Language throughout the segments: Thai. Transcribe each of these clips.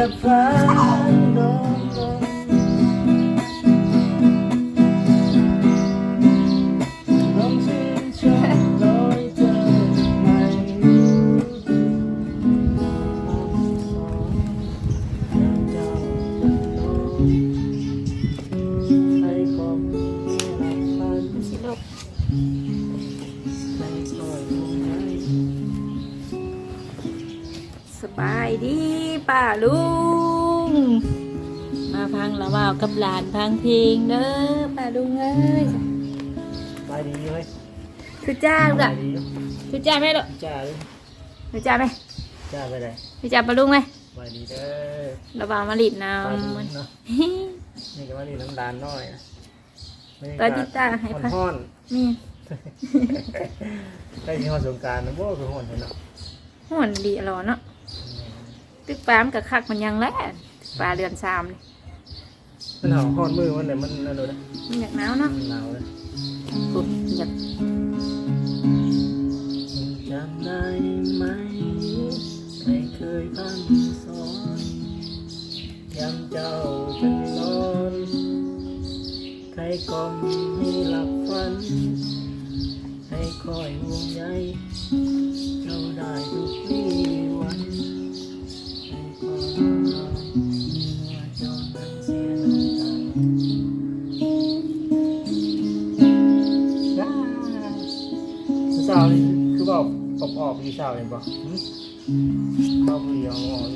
กับฝัน กับหลานพังเพลงเด้อป้าลุงเอ้ยไปดีไหมคือจ้าลูกไปอะดีอยู่คือจ้าไหมลูกจ้าเลยคือจ้าไหมจ้าไปไหนคือจ้าป้าลุงไหมไปดีเด้อระบาวมาลิดน้ไปดีำมันเนาะนี่ก็ว่านี่น้ำตาลน้อยนะตอนที่ตาให้มันพักห้อนนี่ใกล้ที่ห้อนสงกรารนะบ่คือห้อนเนาะห่วนดีอร่อยเนาะตึกปลามนกับคักมันยังแหละปลาเรือนซามนี่ มันหาวห้อนมือมันเลยมันนั่นเลยนะมันอยากหนาวเนาะมันหนาวเลยปุ๊บอยากจำได้ไหมไม่เคยพันสอนยามเจ้าจะนอนใครก็มีหลับฝัน ให้คอยห่วงใย อบออกพี่สาวเห็นปะเข้าไปยอง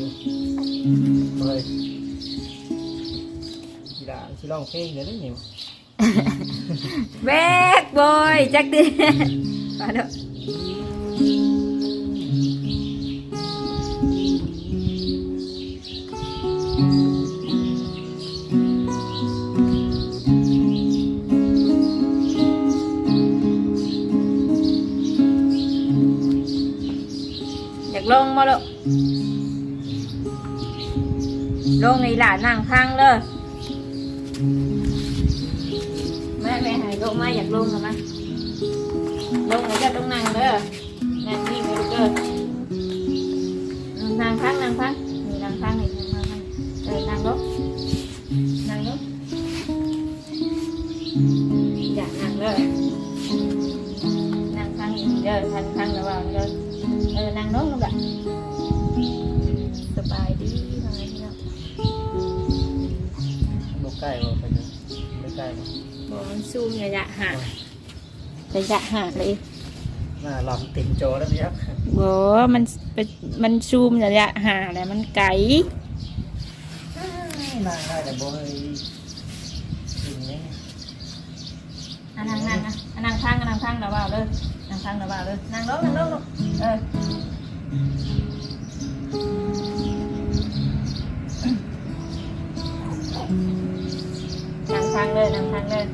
ในหลานนั่งข้างเลยแม่แม่หายลงมาอยากลงกันไหมลงไหนจะต้องนั่งเด้อนั่งนี่ไปเด้อนั่งข้างนั่งข้างนี่นั่งข้างนี่นั่งข้างเออนั่งลงนั่งลงอยากนั่งเด้อนั่งข้างนี่เด้อทันข้างระหว่างเด้อเออนั่งลงลงแบบ บ่บอกมันซูมระยะห่างระยะห่างเลยหน้าลำติ่มโจแล้วพี่ครับบอกมันเป็นมันซูมระยะห่างแหละมันไกลนั่งได้แต่บ่ให้กินนี่อันนั่งนั่งอะอันนั่งข้างอันนั่งข้างระเบาเลยนั่งข้างระเบาเลยนั่งลงนั่งลงลงเออนั่ ทางเลยนำทางเลย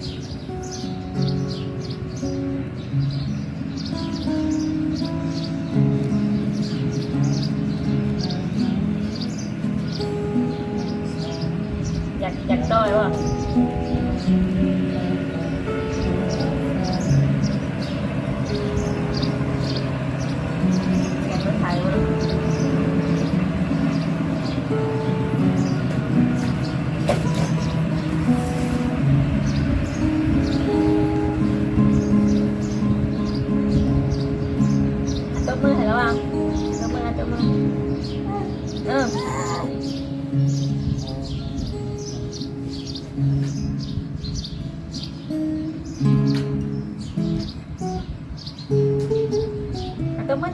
อยากอยากต้อยวะ เออตบมื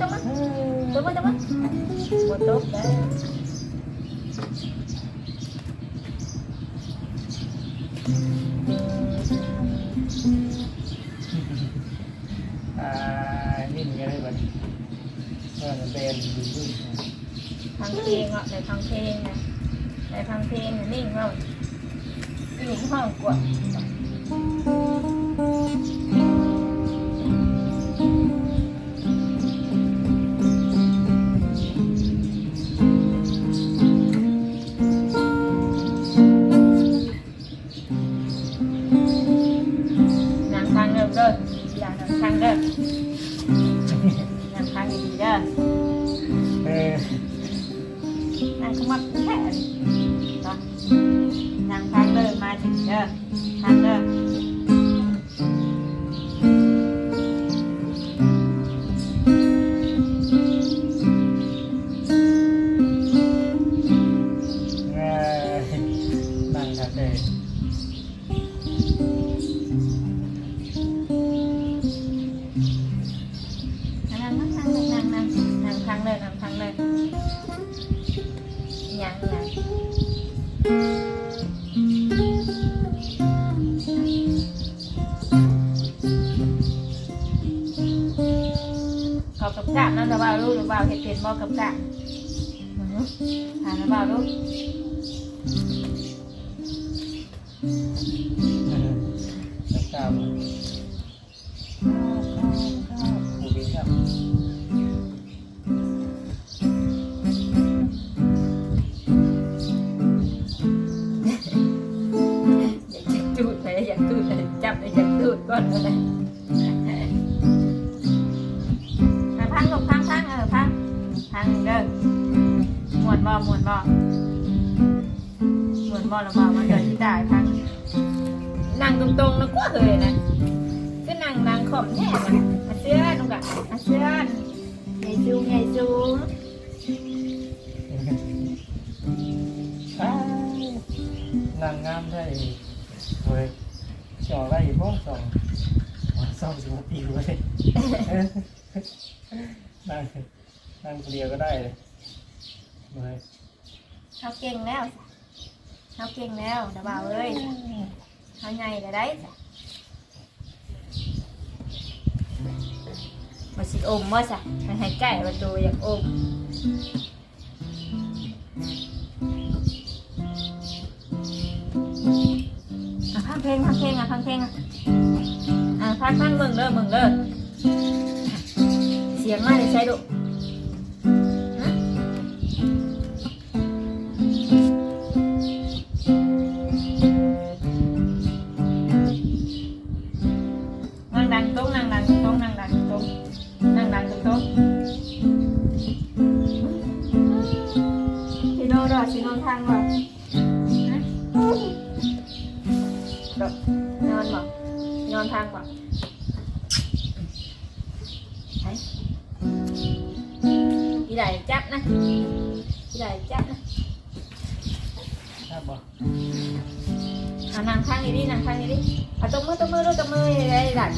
อ อะในฟังเพลงนะในฟังเพลงนิ่งเราอยู่ห้องกวด นั่งครับเลยนั่งนั่งนั่งนั่งนั่งนั่งทางเดินนั่งทา บ่แล้วบ่มาเดินที่ได้พังนั่งตรงๆแล้วก็เลยนะก็นั่งนั่งขอมแท้นะอาเชื่อนกะอาเชื่อนใหญ่จูงใหญ่จูงอ้าวนั่งงามได้เว้ยจอได้บ้องสองวันสองสิบหกปีเว้ยนั่งนั่งคนเดียวก็ได้เลยเว้ยเขาเก่งแล้ว เขาเก่งแล้วแต่บ่าวเอ้ยเขาใหญ่แต่ได้จ้ะมาสิอมว่าจ้ะมันให้ไก่ประตูอยากอมอะพังเพลงพังเพลงอะพังเพลงอะอะพังพังมึงเด้อมึงเด้อเสียงมาเลยใช่ดุ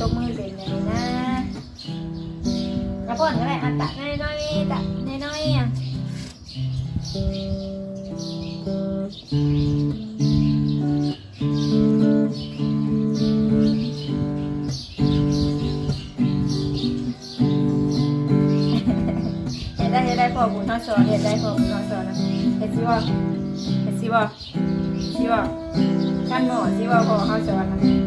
ตบมือเป็นไงนะกระพ่อนก็ได้อันตัดน้อยๆตัดน้อยๆอะเห็นได้ได้พอบุญทอดสอนเห็นได้พอบุญทอดสอนนะเห็นสิว่าเห็นสิว่าสิว่าขั้นหมอสิว่าพอเขาสอนนะ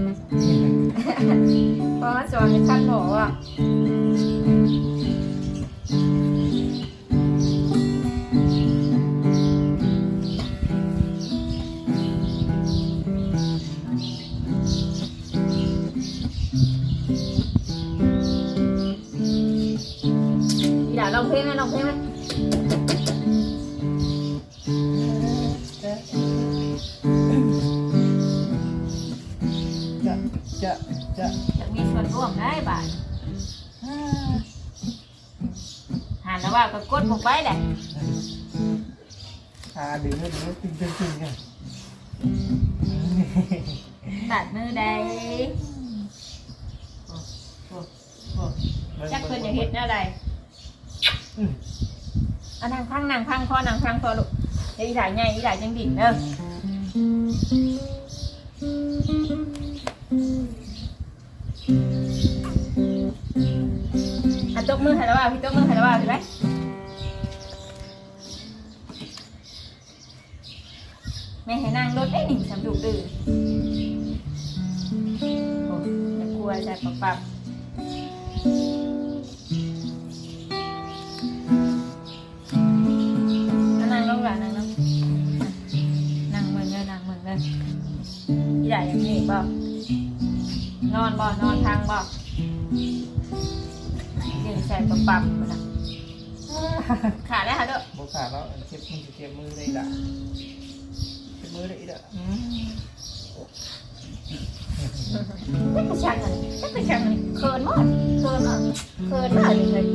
อย่าลองเพลงไหมลองเพลงไหมจะจะจะจะมีส่วนร่วมได้บ่าหันแล้วว่าก็กดผมไปแหละอ่าดึงดึงตึงตึงตึงเนี่ยตัดมือได้จักเพิ่นอย่าเฮ็ดแนวใดอืมเอานนางพังนางพังพอนางพังพอลูกเดี๋ยวอีหลายใหญ่อีหลายจังดิ่นเด้ออะตบมือให้แล้วว่าพี่ตบมือให้แล้วว่าเห็นไหมแม่ให้นั่งรถได้หนึ่งสามดุดื้อโอ้ยกลัวใจปับปับ ปับปับมันน่ะขาดแล้วค่ะเด้อบอกขาดแล้วเจ็บมือเจ็บมือเลยล่ะเจ็บมือเลยอีกอะอืมไม่กระชังมันไม่กระชังมันเคินมากเคินมากเคินมากเลย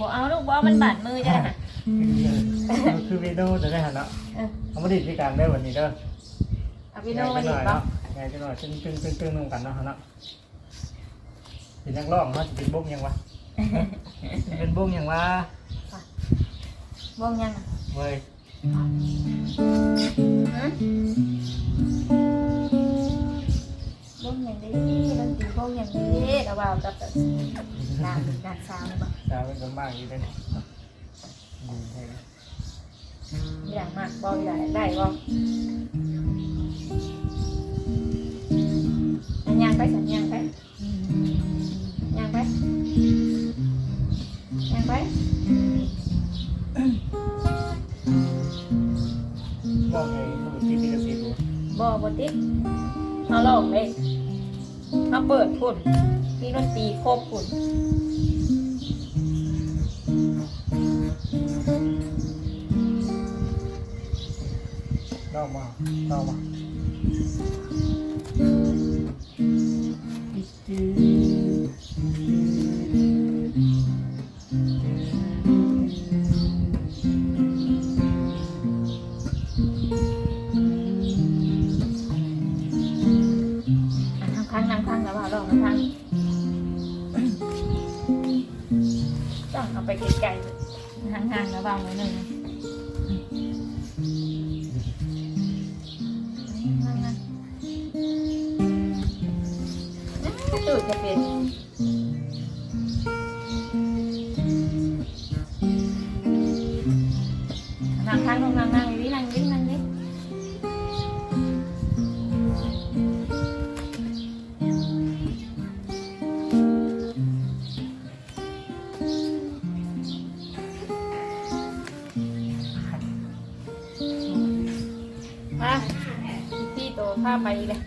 บอกเอาลูกบอกมันบาดมือจ้ะนะมันคือวิดีโอจะได้หันเนาะเออเอามาดิที่การได้วันนี้เด้อเอาพี่โน่มาดิหน่อยบอเนาะกไงจะหน่อยตึ้งตึ้งตึ้งตึ้งลงกันเนาะเนาะเป็นนักร้องเนาะจะเป็นบุ้งยังวะเป็นบุ้งยังวะบ้องยังอะเว้ย ฮะบ้องอย่างนี้เราตีบ้งอย่างนี้เราเอากับแบบนางนางสาวเลยบอกดาวเป็นคนบ้างอยู่ได้เนี่ยดีใช่ไหมอย่างมากบอกอย่างได้บอกอันยังไปสัญญางไปยังไปยังไปมองไงดูที่มีกระสีดูบอกบติดเขาลองเลย เปิดพุ่นที่ดนตรีครบพุ่นเล่ามาเล่ามา ไปเลย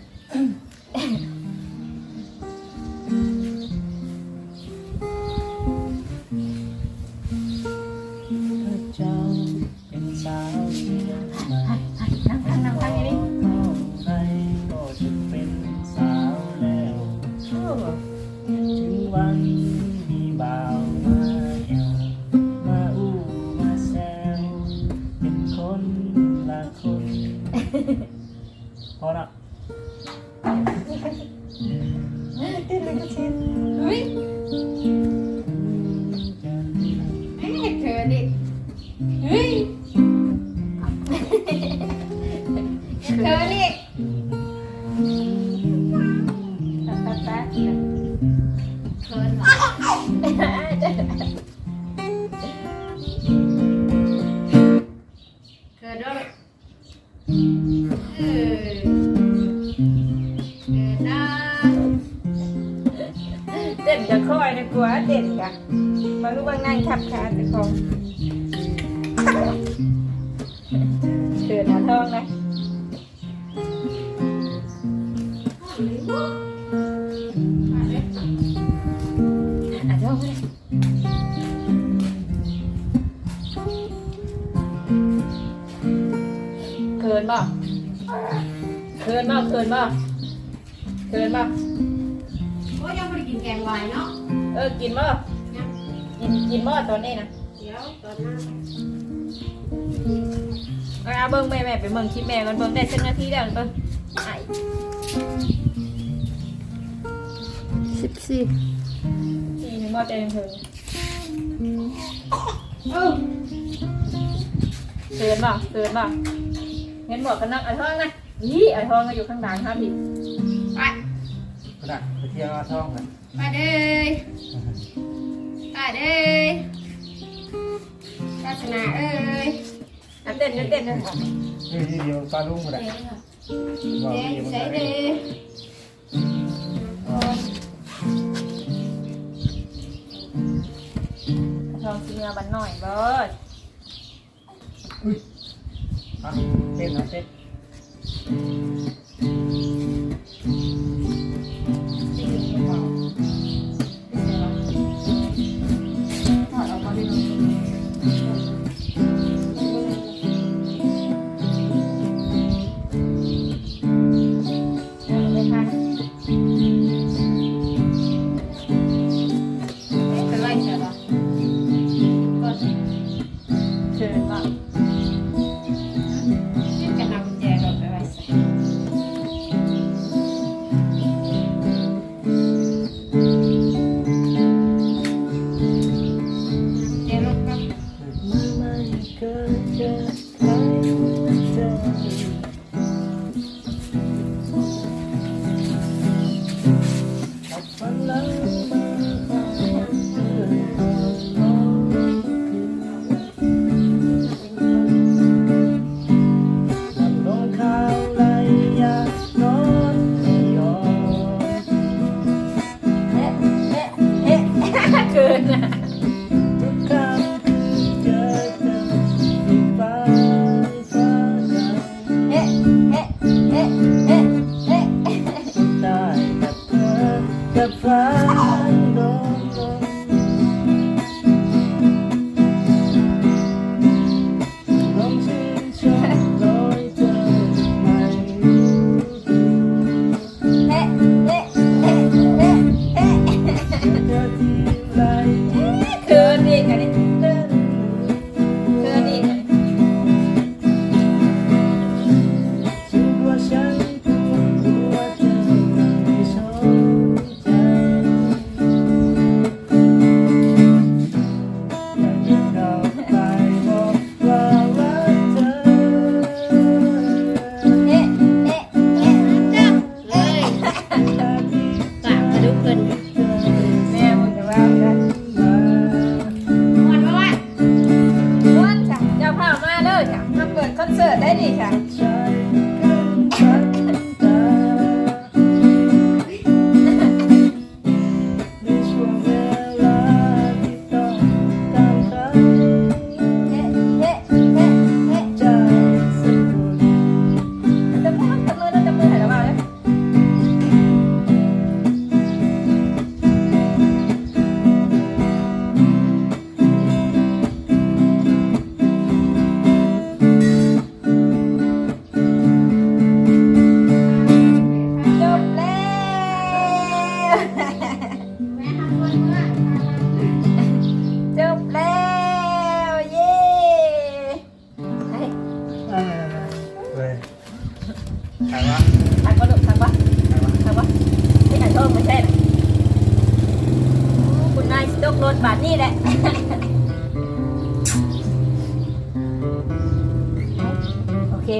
จะคอยนะกลัวเต้นกะบางลูกบางนั่งขับขาจะคองเดินหาท้องนะอะท้องเลยเคินบ่เคินบ่เคินบ่เคินบ่ กินแกงวายเนาะเออกินบ่กินกินบ่ตอนนี้นะเดี๋ยวตอนหน้าเอาเอาเบิ่งแม่แม่ไปเบิ่งคลิปแม่ก่อนเบิ่งได้สักนาทีแล้วเบิ่งไอ้สิบสี่สี่หนึ่งบ่ใจเพิ่งเออเตือนบ่เตือนบ่เห็นบอกกันนักไอ้ท้องนะนี่ไอ้ท้องก็อยู่ข้างหลังครับพี่ไปไปน่ะไปเที่ยวท่องกัน ไปเด้ยไปเด้ยศาสนาเอ้ยน้ำเต้นน้ำเต้นน้ำเต้น ฟ้า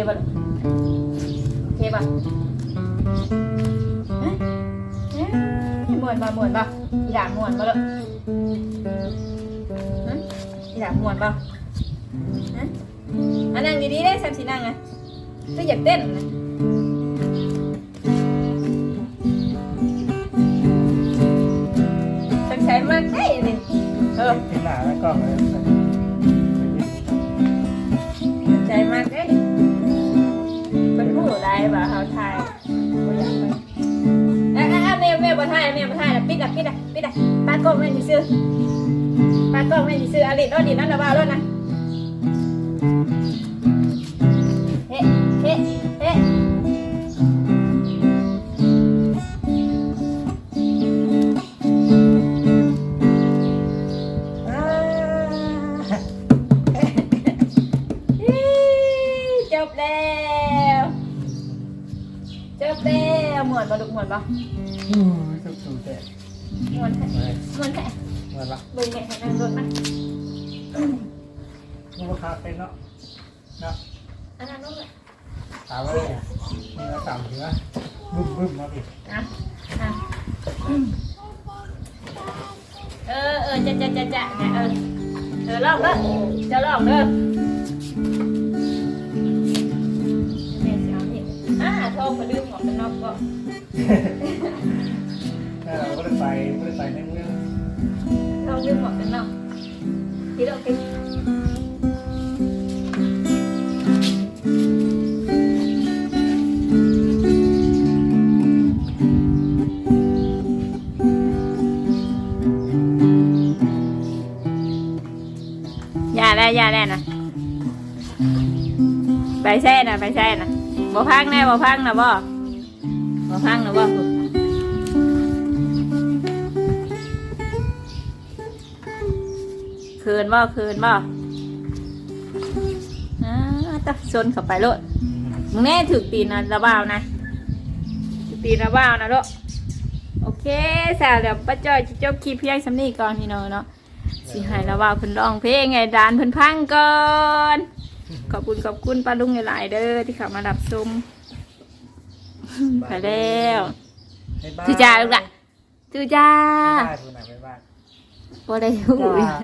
ป่ะลูกโอเคป่ะเอ๊ะเอ๊ะมวนป่ะมวนป่ะอีด่ามวนป่ะลูกอีด่ามวนป่ะอันนั่งดีๆได้แซมสีนั่งไงก็อยากเต้นนะตั้งใจมากได้เลยเออเป็นหน้าแล้วกล้องเลย เป็นผู้ได้ป่ะเขาทายบ่อยากไปอะอะอะแม่แม่บ่ทายแม่บ่ทายปิดละปิดละปิดละปากล้องแม่สิซื้อปากกล้องแม่สิซื้ออลิดอดีนั่นละบ่าแล้วนะเฮ้เฮ้ บ่ลูกม่วนบ่โอ้ยสุดสุดแต่ม่วนแท้ม่วนแท้เหมือนละเบิ่งแม่ให้นั่งรถมหมูราคาเป็นเนาะเนาะอันนั้นลูกเลยถามว่าเนี่ยเนื้อต่ำเนื้อบึ้มบึ้มมาพี่นะนะเออเออจะจะจะจะเนี่ยเออเธอลองเด้อจะลองเด้อแม่เสียงนี่อ่าโทรไปลืมออกไปนอกก็ ไม่ได้ไปไม่ได้ไปในเมืองโทรลืมหมวกกันน็อกที่เราเป็นอย่าแล้วอย่าแล้วนะไปแช่ นะไปแช่นะบ่พังแน่บ่พังนะบ่บ่พังนะบ่คืนบ่คืนบ่อ่าตะชนเข้าไปโลดมึงแน่ถึกตีนนะระบ้าวนะถึกตีนระบ้าวนะโลดโอเคสาวเดี๋ยวป้าจ้อยจะจบคลิปเพียงสำนีก่อนพี่น้องเนาะสิให้แล้วว่าเพิ่นร้องเพลงไงดานเพิ่นพังก่อนขอบคุณขอบคุณป้าลุงหลายๆเด้อที่เข้ามารับชม ไปแล้วบ๊ายบายถือจ้าลูกละถือจ้าบ๊ายบายคุณหน่อยบ๊ายบาย บ่ได้หู จ้า